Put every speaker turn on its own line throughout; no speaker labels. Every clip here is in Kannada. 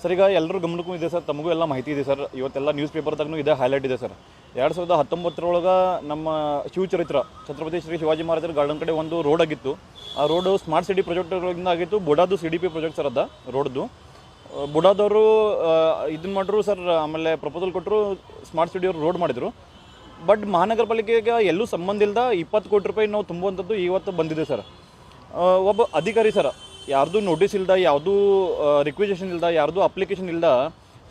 ಸರ್, ಈಗ ಎಲ್ಲರೂ ಗಮನಕ್ಕೂ ಇದೆ ಸರ್, ತಮಗೂ ಎಲ್ಲ ಮಾಹಿತಿ ಇದೆ ಸರ್. ಇವತ್ತೆಲ್ಲ ನ್ಯೂಸ್ ಪೇಪರ್ದಾಗೂ ಇದೆ ಹೈಲೈಟ್ ಇದೆ ಸರ್. ಎರಡು ಸಾವಿರದ ಹತ್ತೊಂಬತ್ತರೊಳಗೆ ನಮ್ಮ ಶಿವಚರಿತ್ರ, ಛತ್ರಪತಿ ಶ್ರೀ ಶಿವಾಜಿ ಮಹಾರಾಜರ ಗಾರ್ಡನ್ ಕಡೆ ಒಂದು ರೋಡ್ ಆಗಿತ್ತು. ಆ ರೋಡು ಸ್ಮಾರ್ಟ್ ಸಿಟಿ ಪ್ರಾಜೆಕ್ಟ್ಗಳಿಂದ ಆಗಿತ್ತು. ಬುಡಾದು C D P project sir ಅದ ರೋಡ್ದು ಬುಡಾದವರು ಇದನ್ನ ಮಾಡಿದ್ರು ಸರ್, ಆಮೇಲೆ ಪ್ರಪೋಸಲ್ ಕೊಟ್ಟರು ಸ್ಮಾರ್ಟ್ ಸಿಟಿಯವರು ರೋಡ್ ಮಾಡಿದರು. ಬಟ್ ಮಹಾನಗರ ಪಾಲಿಕೆಗೆ ಎಲ್ಲೂ ಸಂಬಂಧ ಇಲ್ಲದ ಇಪ್ಪತ್ತು ಕೋಟಿ ರೂಪಾಯಿ ನಾವು ತುಂಬುವಂಥದ್ದು ಇವತ್ತು ಬಂದಿದೆ ಸರ್. ಒಬ್ಬ ಅಧಿಕಾರಿ ಸರ್ ಯಾರ್ದು ನೋಟಿಸ್ ಇಲ್ದ ಯಾವುದೂ ರಿಕ್ವಿಜೇಷನ್ ಇಲ್ದ, ಯಾರ್ದು ಅಪ್ಲಿಕೇಶನ್ ಇಲ್ದ,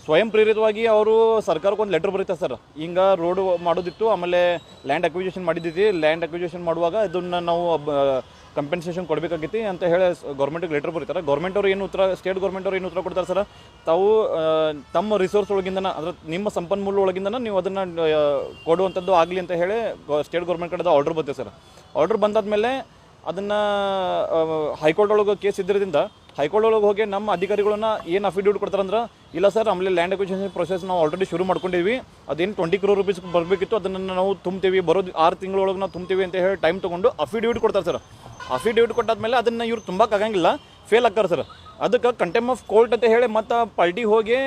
ಸ್ವಯಂ ಪ್ರೇರಿತವಾಗಿ ಅವರು ಸರ್ಕಾರಕ್ಕೆ ಒಂದು ಲೆಟರ್ ಬರೀತಾರೆ ಸರ್ ಹಿಂಗೆ ರೋಡ್ ಮಾಡೋದಿತ್ತು, ಆಮೇಲೆ ಲ್ಯಾಂಡ್ ಅಕ್ವಿಜೇಷನ್ ಮಾಡಿದ್ದೀವಿ. ಲ್ಯಾಂಡ್ ಅಕ್ವಿಜೇಷನ್ ಮಾಡುವಾಗ ಇದನ್ನು ನಾವು ಕಂಪೆನ್ಸೇಷನ್ ಕೊಡಬೇಕಾಗಿತ್ತು ಅಂತ ಹೇಳಿ ಗೌರ್ಮೆಂಟಿಗೆ ಲೆಟರ್ ಬರೀತಾರೆ. ಗೌರ್ಮೆಂಟ್ ಅವರು ಏನು ಉತ್ತರ ಸ್ಟೇಟ್ ಗೌರ್ಮೆಂಟ್ ಅವ್ರು ಏನು ಉತ್ತರ ಕೊಡ್ತಾರೆ ಸರ್ ತಾವು ತಮ್ಮ ರಿಸೋರ್ಸ್ ಒಳಗಿಂದನ, ಅಂದ್ರೆ ನಿಮ್ಮ ಸಂಪನ್ಮೂಲ ಒಳಗಿಂದನ ನೀವು ಅದನ್ನು ಕೊಡುವಂಥದ್ದು ಆಗಲಿ ಅಂತ ಹೇಳಿ ಸ್ಟೇಟ್ ಗೌರ್ಮೆಂಟ್ ಕಡೆದ ಆರ್ಡರ್ ಬರುತ್ತೆ ಸರ್ ಆರ್ಡರ್ ಬಂದಾದ್ಮೇಲೆ ಅದನ್ನು ಹೈಕೋರ್ಟ್ ಒಳಗೆ ಕೇಸ್ ಇದ್ದಿರೋದ್ರಿಂದ ಹೈಕೋರ್ಟ್ ಒಳಗೆ ಹೋಗಿ ನಮ್ಮ ಅಧಿಕಾರಿಗಳನ್ನ ಏನು ಅಫಿಡವಿಟ್ ಕೊಡ್ತಾರಂದ್ರೆ, ಇಲ್ಲ ಸರ್, ಆಮೇಲೆ ಲ್ಯಾಂಡ್ ಅಕ್ವಿಷನ್ ಪ್ರೊಸೆಸ್ ನಾವು ಆಲ್ರೆಡಿ ಶುರು ಮಾಡ್ಕೊಂಡಿದ್ವಿ. ಅದೇನು ಟ್ವೆಂಟಿ ಕ್ರೋರ್ ರುಪೀಸ್ ಬರಬೇಕಿತ್ತು, ಅದನ್ನು ನಾವು ತುಂಬ್ತೀವಿ. ಬರೋದು ಆರು ತಿಂಗಳೊಳಗೆ ನಾವು ತುಂಬ್ತೀವಿ ಅಂತ ಹೇಳಿ ಟೈಮ್ ತೊಗೊಂಡು ಅಫಿಡವಿಟ್ ಕೊಡ್ತಾರೆ ಸರ್. ಅಫಿಡವಿಟ್ ಕೊಟ್ಟಾದ್ಮೇಲೆ ಅದನ್ನು ಇವ್ರು ತುಂಬಕ್ಕಾಗಂಗಿಲ್ಲ ಫೇಲ್ ಆಗ್ತಾರೆ ಸರ್. ಅದಕ್ಕೆ ಕಂಟೆಂಪ್ ಆಫ್ ಕೋರ್ಟ್ ಅಂತ ಹೇಳಿ ಮತ್ತು ಪಾರ್ಟಿ ಹೋಗಿ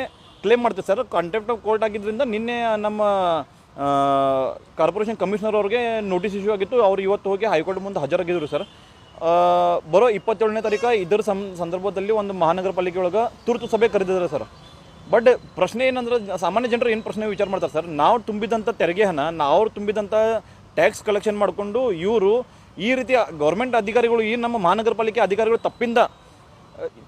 ಕ್ಲೇಮ್ ಮಾಡ್ತೀವಿ ಸರ್. ಕಂಟೆಂಪ್ಟ್ ಆಫ್ ಕೋರ್ಟ್ ಆಗಿದ್ದರಿಂದ ನಿನ್ನೆ ನಮ್ಮ ಕಾರ್ಪೊರೇಷನ್ ಕಮಿಷನರ್ ಅವ್ರಿಗೆ ನೋಟಿಸ್ ಇಶ್ಯೂ ಆಗಿತ್ತು. ಅವ್ರು ಇವತ್ತು ಹೋಗಿ ಹೈಕೋರ್ಟ್ ಮುಂದೆ ಹಾಜರಾಗಿದ್ದರು ಸರ್. ಬರೋ ಇಪ್ಪತ್ತೇಳನೇ ತಾರೀಕು ಇದರ ಸಂ, ಸಂದರ್ಭದಲ್ಲಿ ಒಂದು ಮಹಾನಗರ ಪಾಲಿಕೆ ಒಳಗೆ ತುರ್ತು ಸಭೆ ಕರೆದಿದ್ದಾರೆ ಸರ್. ಬಟ್ ಪ್ರಶ್ನೆ ಏನಂದ್ರೆ ಸಾಮಾನ್ಯ ಜನರು ಏನು ಪ್ರಶ್ನೆ ವಿಚಾರ ಮಾಡ್ತಾರೆ ಸರ್? ನಾವು ತುಂಬಿದಂಥ ತೆರಿಗೆ ಹಣ ನಾವು ತುಂಬಿದಂಥ ಟ್ಯಾಕ್ಸ್ ಕಲೆಕ್ಷನ್ ಮಾಡಿಕೊಂಡು ಇವರು ಈ ರೀತಿಯ ಗೌರ್ಮೆಂಟ್ ಅಧಿಕಾರಿಗಳು, ಈ ನಮ್ಮ ಮಹಾನಗರ ಪಾಲಿಕೆ ಅಧಿಕಾರಿಗಳು ತಪ್ಪಿಂದ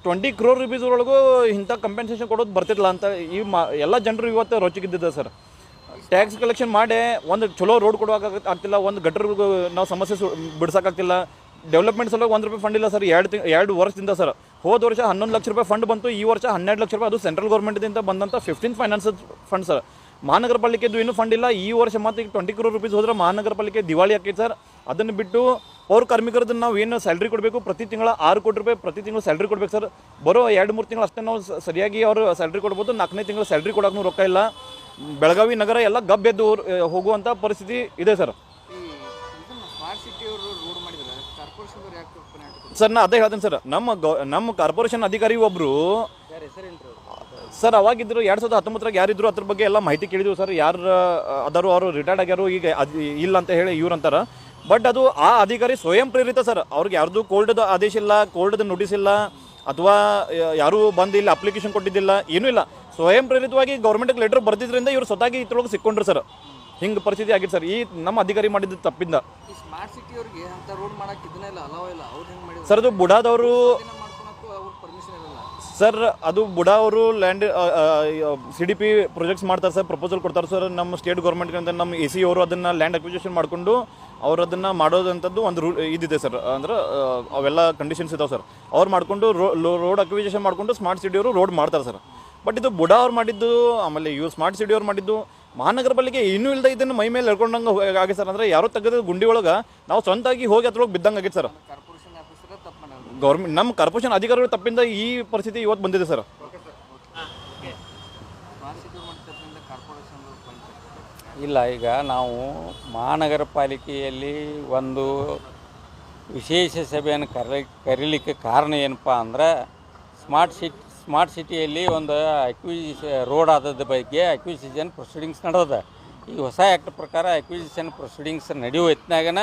ಟ್ವೆಂಟಿ ಕ್ರೋರ್ ರುಪೀಸ್ ಒಳಗೂ ಇಂಥ ಕಂಪೆನ್ಸೇಷನ್ ಕೊಡೋದು ಬರ್ತಿಲ್ಲ ಅಂತ ಈ ಮಾ, ಎಲ್ಲ ಜನರು ಇವತ್ತು ರೊಚ್ಚಿಗಿದ್ದಿದ್ದಾರೆ ಸರ್. ಟ್ಯಾಕ್ಸ್ ಕಲೆಕ್ಷನ್ ಮಾಡಿ ಒಂದು ಚಲೋ ರೋಡ್ ಕೊಡುವಾಗ ಆಗ್ತಿಲ್ಲ, ಒಂದು ಗಟರ್ ನಾವು ಸಮಸ್ಯೆ ಸು ಬಿಡ್ಸೋಕ್ಕಾಗ್ತಿಲ್ಲ. ಡೆವಲಪ್ಮೆಂಟ್ ಸಲುವಾಗಿ ಒಂದು ರೂಪಾಯಿ ಫಂಡ್ ಇಲ್ಲ ಸರ್, ಎರಡು ಎರಡು ವರ್ಷದಿಂದ ಸರ್. ಹೋದ ವರ್ಷ ಹನ್ನೊಂದು ಲಕ್ಷ ರೂಪಾಯಿ ಫಂಡ್ ಬಂತು, ಈ ವರ್ಷ ಹನ್ನೆರಡು ಲಕ್ಷ ರೂಪಾಯಿ, ಅದು ಸೆಂಟ್ರಲ್ ಗೌರ್ಮೆಂಟ್ದಿಂದ ಬಂದಂಥ ಫಿಫ್ಟೀನ್ ಫೈನಾನ್ಸ್ ಫಂಡ್ ಸರ್. ಮಹಾನಗರ ಪಾಲಿಕೆದು ಇನ್ನೂ ಫಂಡ್ ಇಲ್ಲ, ಈ ವರ್ಷ ಮತ್ತೆ ಈಗ ಟ್ವೆಂಟಿ ಕ್ರೋರ್ ರುಪೀಸ್ ಹೋದ್ರೆ ಮಹಾನಗರ ಪಾಲಿಕೆ ದಿವಾಳಿ ಹಾಕೈತೆ ಸರ್. ಅದನ್ನು ಬಿಟ್ಟು ಅವ್ರ ಕಾರ್ಮಿಕರದ್ದು ನಾವು ಏನು ಸ್ಯಾಲ್ರಿ ಕೊಡಬೇಕು, ಪ್ರತಿ ತಿಂಗಳ ಆರು ಕೋಟಿ ರೂಪಾಯಿ ಪ್ರತಿ ತಿಂಗಳು ಸ್ಯಾಲ್ರಿ ಕೊಡಬೇಕು ಸರ್. ಬರೋ ಎರಡು ಮೂರು ತಿಂಗಳು ಅಷ್ಟೇ ನಾವು ಸರಿಯಾಗಿ ಅವರು ಸ್ಯಾಲ್ರಿ ಕೊಡ್ಬೋದು, ನಾಲ್ಕನೇ ತಿಂಗಳು ಸ್ಯಾಲ್ರಿ ಕೊಡೋಕ್ಕೂ ರೊಕ್ಕ ಇಲ್ಲ. ಬೆಳಗಾವಿ ನಗರ ಎಲ್ಲ ಗಬ್ಬೆದ್ದು ಹೋಗುವಂಥ ಪರಿಸ್ಥಿತಿ ಇದೆ ಸರ್ ಸರ್ ನಾ ಅದೇ ಹೇಳ್ತೇನೆ ಸರ್ ನಮ್ಮ ನಮ್ಮ ಕಾರ್ಪೊರೇಷನ್ ಅಧಿಕಾರಿ
ಹೆಸರೇನ್ರಿ
ಸರ್ ಅವಾಗಿದ್ರು ಎರಡು ಸಾವಿರದ ಹತ್ತೊಂಬತ್ತರಾಗ ಯಾರಿದ್ರು ಅದ್ರ ಬಗ್ಗೆ ಎಲ್ಲ ಮಾಹಿತಿ ಕೇಳಿದ್ರು ಸರ್ ಯಾರು ಅದಾರು ಅವರು ರಿಟೈರ್ಡ್ ಆಗ್ಯಾರು, ಈಗ ಇಲ್ಲ ಅಂತ ಹೇಳಿ ಇವ್ರು ಅಂತಾರ. ಬಟ್ ಅದು ಆ ಅಧಿಕಾರಿ ಸ್ವಯಂ ಪ್ರೇರಿತ ಸರ್ ಅವ್ರಿಗೆ ಯಾರ್ದು ಕೋಲ್ಡ್ದು ಆದೇಶ ಇಲ್ಲ ಕೋಲ್ಡ್ದು ನೋಟಿಸ್ ಇಲ್ಲ, ಅಥವಾ ಯಾರೂ ಬಂದು ಇಲ್ಲಿ ಅಪ್ಲಿಕೇಶನ್ ಕೊಟ್ಟಿದ್ದಿಲ್ಲ, ಏನೂ ಇಲ್ಲ. ಸ್ವಯಂ ಪ್ರೇರಿತವಾಗಿ ಗೌರ್ಮೆಂಟ್ಗೆ ಲೆಟರ್ ಬರ್ತಿದ್ರಿಂದ ಇವರು ಸ್ವತಃ ಇದ್ರೊಳಗೆ ಸಿಕ್ಕೊಂಡ್ರು ಸರ್ ಹಿಂಗೆ ಪರಿಸ್ಥಿತಿ ಆಗಿತ್ತು ಸರ್ ಈ ನಮ್ಮ ಅಧಿಕಾರಿ ಮಾಡಿದ್ದು ತಪ್ಪಿಂದ.
ಸಿಟಿ ಅವ್ರು
ಸರ್ ಅದು ಬುಡಾದವರು
ಅವ್ರ
ಸರ್ ಅದು ಬುಡಾ ಅವರು land C D P projects ಮಾಡ್ತಾರೆ ಸರ್ ಪ್ರಪೋಸಲ್ ಕೊಡ್ತಾರೆ ಸರ್ ನಮ್ಮ ಸ್ಟೇಟ್ ಗೌರ್ಮೆಂಟ್ ಅಂತ ನಮ್ಮ ಎ ಸಿ ಅವರು ಅದನ್ನು ಲ್ಯಾಂಡ್ ಅಕ್ವಿಜೇಷನ್ ಮಾಡಿಕೊಂಡು ಅವ್ರು ಅದನ್ನು ಮಾಡೋದಂಥದ್ದು ಒಂದು ರೂಲ್ ಇದಿದೆ ಸರ್ ಅಂದ್ರೆ ಅವೆಲ್ಲ ಕಂಡೀಷನ್ಸ್ ಇದಾವೆ ಸರ್ ಅವ್ರು ಮಾಡಿಕೊಂಡು ರೋಡ್ ಅಕ್ವಿಜೇಷನ್ ಮಾಡಿಕೊಂಡು ಸ್ಮಾರ್ಟ್ ಸಿಟಿಯವರು ರೋಡ್ ಮಾಡ್ತಾರೆ ಸರ್ ಬಟ್ ಇದು ಬುಡ ಅವ್ರು ಮಾಡಿದ್ದು, ಆಮೇಲೆ ಇವ್ರು ಸ್ಮಾರ್ಟ್ ಸಿಟಿ ಅವ್ರು ಮಾಡಿದ್ದು, ಮಹಾನಗರ ಪಾಲಿಕೆ ಇನ್ನೂ ಇಲ್ಲದೆ ಇದನ್ನು ಮೈ ಮೇಲೆ ಎಳ್ಕೊಂಡಂಗೆ ಆಗಿ ಸರ್. ಅಂದರೆ ಯಾರೋ ತೆಗೆದ ಗುಂಡಿ ಒಳಗೆ ನಾವು ಸ್ವಂತಾಗಿ ಹೋಗಿ ಅದ್ರೊಳಗೆ ಬಿದ್ದಂಗೆ ಆಗಿತ್ತು ಸರ್. ಗೌರ್ಮೆಂಟ್ ನಮ್ಮ ಕಾರ್ಪೊರೇಷನ್ ಅಧಿಕಾರಿಗಳು ತಪ್ಪಿಂದ ಈ ಪರಿಸ್ಥಿತಿ ಇವತ್ತು ಬಂದಿದೆ ಸರ್.
ಇಲ್ಲ, ಈಗ ನಾವು ಮಹಾನಗರ ಪಾಲಿಕೆಯಲ್ಲಿ ಒಂದು ವಿಶೇಷ ಸಭೆಯನ್ನು ಕರೆ ಕರೀಲಿಕ್ಕೆ ಕಾರಣ ಏನಪ್ಪ ಅಂದ್ರೆ ಸ್ಮಾರ್ಟ್ ಸಿಟಿ ಸ್ಮಾರ್ಟ್ ಸಿಟಿಯಲ್ಲಿ ಒಂದು ಅಕ್ವಿಸಿಷ ರೋಡ್ ಆದದ ಬಗ್ಗೆ ಅಕ್ವಿಸಿಷನ್ ಪ್ರೊಸೀಡಿಂಗ್ಸ್ ನಡೆದ ಈ ಹೊಸ ಆ್ಯಕ್ಟ್ ಪ್ರಕಾರ ಅಕ್ವಿಸಿಷನ್ ಪ್ರೊಸೀಡಿಂಗ್ಸ್ ನಡೆಯುವ ಹೊತ್ನಾಗನ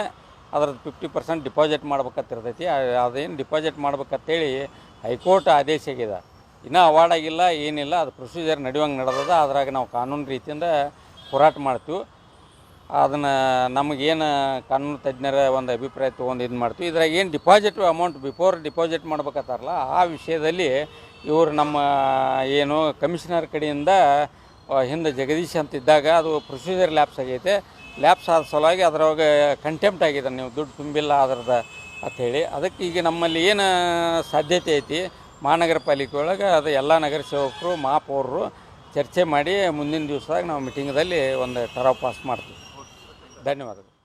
ಅದ್ರದ್ದು ಫಿಫ್ಟಿ ಪರ್ಸೆಂಟ್ ಡಿಪಾಸಿಟ್ ಮಾಡ್ಬೇಕಂತಿರ್ತೈತಿ ಆ- ಅದೇನು ಡಿಪಾಸಿಟ್ ಮಾಡ್ಬೇಕಂತೇಳಿ ಹೈಕೋರ್ಟ್ ಆದೇಶ ಆಗಿದೆ ಇನ್ನೂ ಅವಾರ್ಡ್ ಆಗಿಲ್ಲ, ಏನಿಲ್ಲ, ಅದು ಪ್ರೊಸೀಜರ್ ನಡೆಯುವಂಗೆ ನಡೆದದ. ಅದ್ರಾಗ ನಾವು ಕಾನೂನು ರೀತಿಯಿಂದ ಹೋರಾಟ ಮಾಡ್ತೀವಿ. ಅದನ್ನು ನಮಗೇನು ಕಾನೂನು ತಜ್ಞರ ಒಂದು ಅಭಿಪ್ರಾಯ ತೊಗೊಂಡು ಇದು ಮಾಡ್ತೀವಿ. ಇದ್ರಾಗ ಏನು ಡಿಪಾಸಿಟ್ ಅಮೌಂಟ್ ಬಿಫೋರ್ ಡಿಪಾಸಿಟ್ ಮಾಡ್ಬೇಕತ್ತಾರಲ್ಲ ಆ ವಿಷಯದಲ್ಲಿ ಇವರು ನಮ್ಮ ಏನು ಕಮಿಷನರ್ ಕಡೆಯಿಂದ ಹಿಂದೆ ಜಗದೀಶ್ ಅಂತ ಇದ್ದಾಗ ಅದು ಪ್ರೊಸೀಜರ್ ಲ್ಯಾಪ್ಸ್ ಆಗೈತೆ. ಲ್ಯಾಪ್ಸ್ ಆದ ಸಲುವಾಗಿ ಅದ್ರೊಳಗೆ ಕಂಟೆಂಪ್ಟ್ ಆಗಿದೆ ನೀವು, ದುಡ್ಡು ತುಂಬಿಲ್ಲ ಅದ್ರದ್ದು ಅಂಥೇಳಿ ಅದಕ್ಕೆ ಈಗ ನಮ್ಮಲ್ಲಿ ಏನು ಸಾಧ್ಯತೆ ಐತಿ, ಮಹಾನಗರ ಪಾಲಿಕೆ ಒಳಗೆ ಅದು ಎಲ್ಲ ನಗರ ಸೇವಕರು ಮಹಾಪೌರರು ಚರ್ಚೆ ಮಾಡಿ ಮುಂದಿನ ದಿವಸದಾಗ ನಾವು ಮೀಟಿಂಗ್ದಲ್ಲಿ ಒಂದು ಟರಾವ್ ಪಾಸ್ ಮಾಡ್ತೀವಿ. ಧನ್ಯವಾದಗಳು.